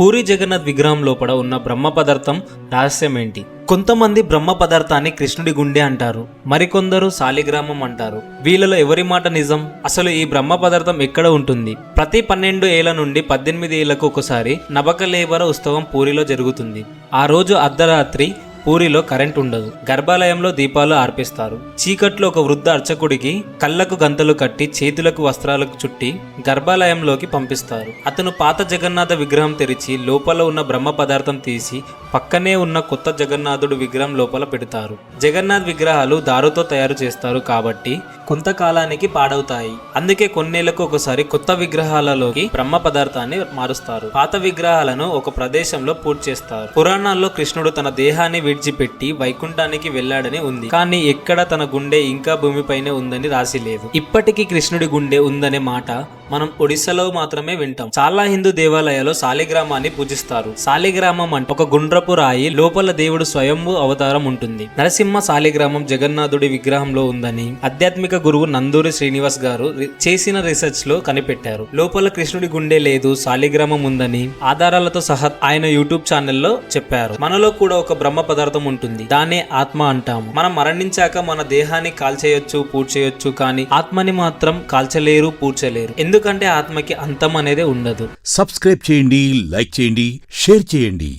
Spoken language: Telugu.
పూరి జగన్నాథ్ విగ్రహం లోపల ఉన్న బ్రహ్మ పదార్థం రహస్యం ఏంటి? కొంతమంది బ్రహ్మ పదార్థాన్ని కృష్ణుడి గుండె అంటారు. మరికొందరు శాలిగ్రామం అంటారు. వీళ్ళలో ఎవరి మాట నిజం? అసలు ఈ బ్రహ్మ పదార్థం ఎక్కడ ఉంటుంది? ప్రతి పన్నెండు ఏళ్ళ నుండి పద్దెనిమిది ఏళ్ళకు ఒకసారి నబకలేబర ఉత్సవం పూరిలో జరుగుతుంది. ఆ రోజు అర్ధరాత్రి పూరిలో కరెంట్ ఉండదు. గర్భాలయంలో దీపాలు ఆర్పిస్తారు. చీకట్లో ఒక వృద్ధ అర్చకుడికి కళ్ళకు గంతలు కట్టి చేతులకు వస్త్రాలకు చుట్టి గర్భాలయంలోకి పంపిస్తారు. అతను పాత జగన్నాథ విగ్రహం తెరిచి లోపల ఉన్న బ్రహ్మ పదార్థం తీసి పక్కనే ఉన్న కొత్త జగన్నాథుడు విగ్రహం లోపల పెడతారు. జగన్నాథ్ విగ్రహాలు దారుతో తయారు చేస్తారు కాబట్టి కొంతకాలానికి పాడవుతాయి. అందుకే కొన్నేళ్ళకు ఒకసారి కొత్త విగ్రహాలలోకి బ్రహ్మ పదార్థాన్ని మారుస్తారు. పాత విగ్రహాలను ఒక ప్రదేశంలో పూర్తి చేస్తారు. పురాణాల్లో కృష్ణుడు తన దేహాన్ని విడిచిపెట్టి వైకుంఠానికి వెళ్ళాడని ఉంది. కానీ ఎక్కడ తన గుండె ఇంకా భూమిపైనే ఉందని రాసి లేదు. ఇప్పటికీ కృష్ణుడి గుండె ఉందనే మాట మనం ఒడిశాలో మాత్రమే వింటాం. చాలా హిందూ దేవాలయాల్లో సాలిగ్రామాన్ని పూజిస్తారు. శాలిగ్రామం అంటే ఒక గుండ్రపు రాయి లోపల దేవుడు స్వయంభు అవతారం ఉంటుంది. నరసింహ సాలిగ్రామం జగన్నాథుడి విగ్రహంలో ఉందని ఆధ్యాత్మిక గురువు నందూరి శ్రీనివాస్ గారు చేసిన రీసెర్చ్లో కనిపెట్టారు. లోపల కృష్ణుడి గుండె లేదు శాలిగ్రామం ఉందని ఆధారాలతో సహా ఆయన యూట్యూబ్ ఛానల్లో చెప్పారు. మనలో కూడా ఒక బ్రహ్మ పదార్థం ఉంటుంది. దాన్నే ఆత్మ అంటాము. మనం మరణించాక మన దేహాన్ని కాల్చేయొచ్చు పూడ్చేయొచ్చు కానీ ఆత్మని మాత్రం కాల్చలేరు పూడ్చలేరు. ఎందుకంటే ఆత్మకి అంతం అనేది ఉండదు. సబ్స్క్రైబ్ చేయండి లైక్ చేయండి షేర్ చేయండి.